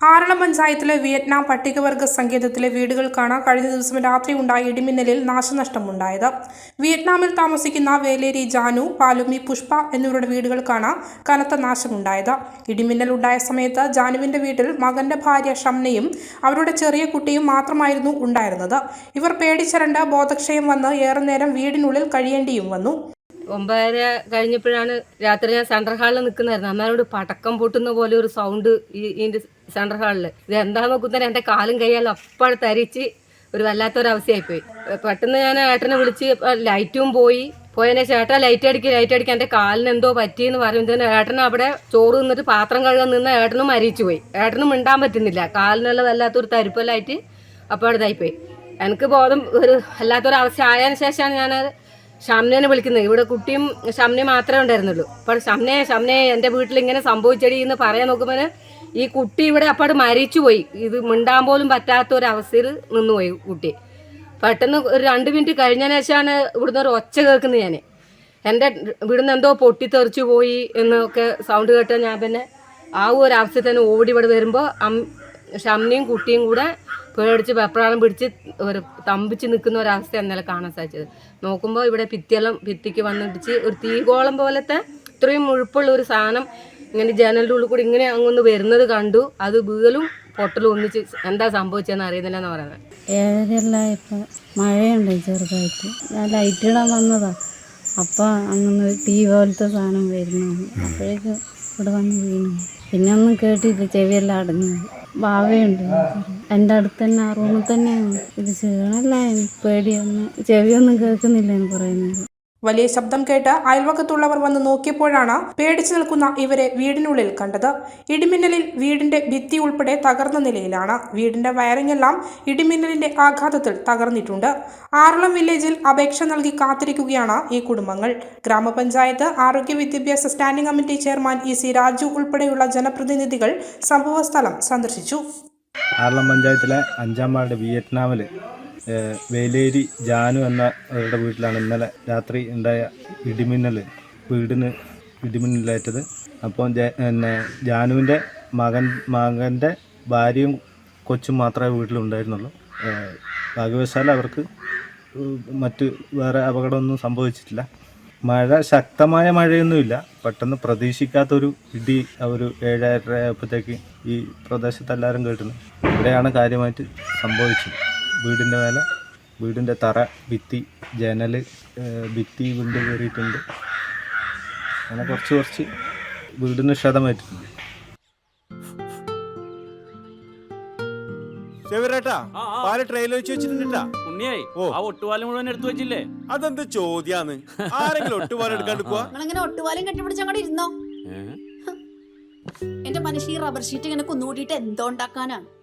ആറളം പഞ്ചായത്തിലെ വിയറ്റ്നാം പട്ടികവർഗ സങ്കേതത്തിലെ വീടുകൾക്കാണ് കഴിഞ്ഞ ദിവസം രാത്രി ഉണ്ടായ ഇടിമിന്നലിൽ നാശനഷ്ടമുണ്ടായത്. വിയറ്റ്നാമിൽ താമസിക്കുന്ന വേലേരി ജാനു പാലുമി പുഷ്പ എന്നിവരുടെ വീടുകൾക്കാണ് കനത്ത നാശമുണ്ടായത്. ഇടിമിന്നൽ ഉണ്ടായ സമയത്ത് ജാനുവിന്റെ വീട്ടിൽ മകന്റെ ഭാര്യ ഷംനയും അവരുടെ ചെറിയ കുട്ടിയും മാത്രമായിരുന്നു ഉണ്ടായിരുന്നത്. ഇവർ പേടിച്ചരണ്ട് ബോധക്ഷയം വന്ന് ഏറെ നേരം വീടിനുള്ളിൽ കഴിയേണ്ടിയും വന്നു. ഒമ്പതര കഴിഞ്ഞപ്പോഴാണ് രാത്രി ഞാൻ സെൻട്രൽ ഹാളിൽ നിൽക്കുന്നായിരുന്നു. അന്നേരോട് പടക്കം പൊട്ടുന്ന പോലെ ഒരു സൗണ്ട് ഈ ഇതിന്റെ സെൻട്രൽ ഹാളിൽ ഇത് എന്താ നോക്കുന്നേരം എന്റെ കാലും കൈയെല്ലാം അപ്പോൾ തരിച്ച് ഒരു വല്ലാത്തൊരവസ്ഥയായിപ്പോയി. പെട്ടെന്ന് ഞാൻ ഏട്ടനെ വിളിച്ച് ലൈറ്റും പോയി. പോയതിനെ ചേട്ടാ ലൈറ്റ് അടിക്കുക ലൈറ്റ് അടിക്കുക എന്റെ കാലിന് എന്തോ പറ്റിയെന്ന് പറയുമ്പോൾ ഏട്ടൻ അവിടെ ചോറ് നിന്നിട്ട് പാത്രം കഴുകാൻ നിന്ന് ഏട്ടനും മരിച്ചു പോയി. ഏട്ടനും മിണ്ടാൻ പറ്റുന്നില്ല. കാലിനെല്ലാം വല്ലാത്തൊരു തരിപ്പലായിട്ട് അപ്പോൾ ഇതായിപ്പോയി. എനിക്ക് ബോധം ഒരു വല്ലാത്തൊരു അവസ്ഥ ആയതിനു ശേഷമാണ് ഞാൻ ഷംനേനെ വിളിക്കുന്നത്. ഇവിടെ കുട്ടിയും ഷംനയും മാത്രമേ ഉണ്ടായിരുന്നുള്ളൂ. അപ്പോൾ ഷംനെ ഷംനെ എന്റെ വീട്ടിൽ ഇങ്ങനെ സംഭവിച്ചടി എന്ന് പറയാൻ നോക്കുമ്പോൾ ഈ കുട്ടി ഇവിടെ അപ്പാട് മരിച്ചുപോയി. ഇത് മിണ്ടാൻ പോലും പറ്റാത്ത ഒരു അവസ്ഥയിൽ നിന്നുപോയി കുട്ടി. പെട്ടെന്ന് ഒരു രണ്ട് മിനിറ്റ് കഴിഞ്ഞതിന് ശേഷമാണ് ഇവിടുന്ന് ഒരു ഒച്ച കേൾക്കുന്നത് ഞാൻ എന്റെ ഇവിടുന്ന് എന്തോ പൊട്ടിത്തെറിച്ചു പോയി എന്നൊക്കെ സൗണ്ട് കേട്ട ഞാൻ പിന്നെ ആ ഒരു അവസ്ഥയിൽ തന്നെ ഓടി ഇവിടെ വരുമ്പോൾ അം ഷമ്മിയും കുട്ടിയും കൂടെ പേടിച്ച് വെപ്രാളം പിടിച്ച് ഒരു തമ്പിച്ച് നിൽക്കുന്ന ഒരവസ്ഥ ഇന്നലെ കാണാൻ സാധിച്ചത്. നോക്കുമ്പോൾ ഇവിടെ ഭിത്തിയെല്ലാം ഭിത്തിക്ക് വന്നിടിച്ച് ഒരു തീകോളം പോലത്തെ ഇത്രയും മുഴുപ്പുള്ള ഒരു സാധനം ഇങ്ങനെ ജനലിന്റെ ഉള്ളിൽ കൂടി ഇങ്ങനെ അങ്ങൊന്ന് വരുന്നത് കണ്ടു. അത് വീലും പൊട്ടലും ഒന്നിച്ച് എന്താ സംഭവിച്ചതെന്ന് അറിയുന്നില്ല എന്ന് പറയുന്നത് ഏഴരല്ലായപ്പോൾ മഴയുണ്ട് ചെറുതായിട്ട്. ഞാൻ ലൈറ്റ് ഇടാൻ വന്നതാ. അപ്പോൾ അങ്ങനെ ടീ പോലത്തെ സാധനം വരുന്നു. അപ്പോഴേക്കും ഇവിടെ വന്ന് വീണു. പിന്നെ ഒന്നും കേട്ടില്ല ചെവിയെല്ലാം അടഞ്ഞു. ഭാവയുണ്ട് എന്റെ അടുത്ത് തന്നെ ആ റൂമിൽ തന്നെയാണ്. ഇത് ചെയ്യണല്ല? പേടിയൊന്നും ചെവിയൊന്നും കേൾക്കുന്നില്ല എന്ന് പറയുന്നത്. വലിയ ശബ്ദം കേട്ട് അയൽവക്കത്തുള്ളവർ വന്ന് നോക്കിയപ്പോഴാണ് പേടിച്ചു നിൽക്കുന്ന ഇവരെ വീടിനുള്ളിൽ കണ്ടത്. ഇടിമിന്നലിൽ വീടിന്റെ ഭിത്തി ഉൾപ്പെടെ തകർന്ന നിലയിലാണ്. വീടിന്റെ വയറിംഗ് എല്ലാം ഇടിമിന്നലിന്റെ ആഘാതത്തിൽ തകർന്നിട്ടുണ്ട്. ആറളം വില്ലേജിൽ അപേക്ഷ നൽകി കാത്തിരിക്കുകയാണ് ഈ കുടുംബങ്ങൾ. ഗ്രാമപഞ്ചായത്ത് ആരോഗ്യ വിദ്യാഭ്യാസ standing committee chairman E C Raju ഉൾപ്പെടെയുള്ള ജനപ്രതിനിധികൾ സംഭവസ്ഥലം സന്ദർശിച്ചു. ആറളം പഞ്ചായത്തിലെ അഞ്ചാം വാർഡ് വിയറ്റ്നാമിൽ വേലേരി ജാനു എന്ന അവരുടെ വീട്ടിലാണ് ഇന്നലെ രാത്രി ഉണ്ടായ ഇടിമിന്നൽ വീടിന് ഇടിമിന്നലേറ്റത്. അപ്പോൾ പിന്നെ ജാനുവിന്റെ മകൻ മകന്റെ ഭാര്യയും കൊച്ചും മാത്രമേ വീട്ടിലുണ്ടായിരുന്നുള്ളൂ. ഭാഗ്യവശാൽ അവർക്ക് മറ്റ് വേറെ അപകടമൊന്നും സംഭവിച്ചിട്ടില്ല. മഴ ശക്തമായ മഴയൊന്നുമില്ല. പെട്ടെന്ന് പ്രതീക്ഷിക്കാത്തൊരു ഇടി ഒരു ഏഴര ആയപ്പോഴത്തേക്ക് ഈ പ്രദേശത്ത് എല്ലാവരും കേട്ടിരുന്നു. ഇവിടെയാണ് കാര്യമായിട്ട് സംഭവിച്ചത്. വീടിന്റെ മേലെ വീടിന്റെ തറ ഭിത്തി ജനൽ ഭിത്തി വിണ്ട് കയറിയിട്ടുണ്ട്. അങ്ങനെ കുറച്ച് കുറച്ച് വീടിന് ക്ഷതമേറ്റിട്ടുണ്ട് ചെവിരേട്ടാ ആ, ആ. പാൽ ട്രെയിലർ വെച്ച് വെച്ചിട്ടുണ്ടാ ഉണ്ണിയായി ആ ഒട്ടുപാലം മുഴുവൻ എടുത്തു വെച്ചില്ലേ? അതെന്ത് ചോദ്യാന്ന്? ആരെങ്കിലും ഒട്ടുപാലം എടുക്കാണ്ട് പോവാ? നിങ്ങളിങ്ങനെ ഒട്ടുപാലം കെട്ടിപ്പിടിച്ച് അങ്ങോട്ട് ഇരുന്നോ? എന്റെ മനുഷ്യ ഈ റബ്ബർ ഷീറ്റ് ഇങ്ങനെ കുന്നുകൂട്ടിയിട്ട് എന്തോ ഉണ്ടാക്കാനാ?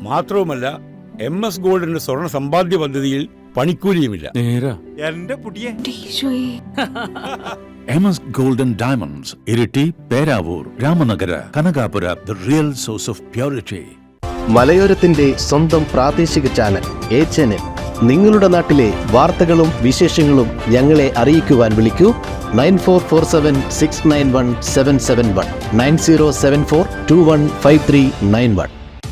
മാത്രവുമല്ല എം എസ് ഗോൾഡിന്റെ സ്വർണ സമ്പാദ്യ പദ്ധതിയിൽ പണിക്കൂലിയുമില്ല. എന്റെ പുടിയെ M S golden diamonds Iritty Peravoor Ramanagara Kanakapura the real source of purity മലയോരത്തിന്റെ സ്വന്തം പ്രാദേശിക ചാനൽ എച്ച് എൻ നിങ്ങളുടെ നാട്ടിലെ വാർത്തകളും വിശേഷങ്ങളും ഞങ്ങളെ അറിയിക്കുവാൻ വിളിക്കൂ. Nine four four seven six nine one seven seven one. Nine zero seven four two one five three nine one.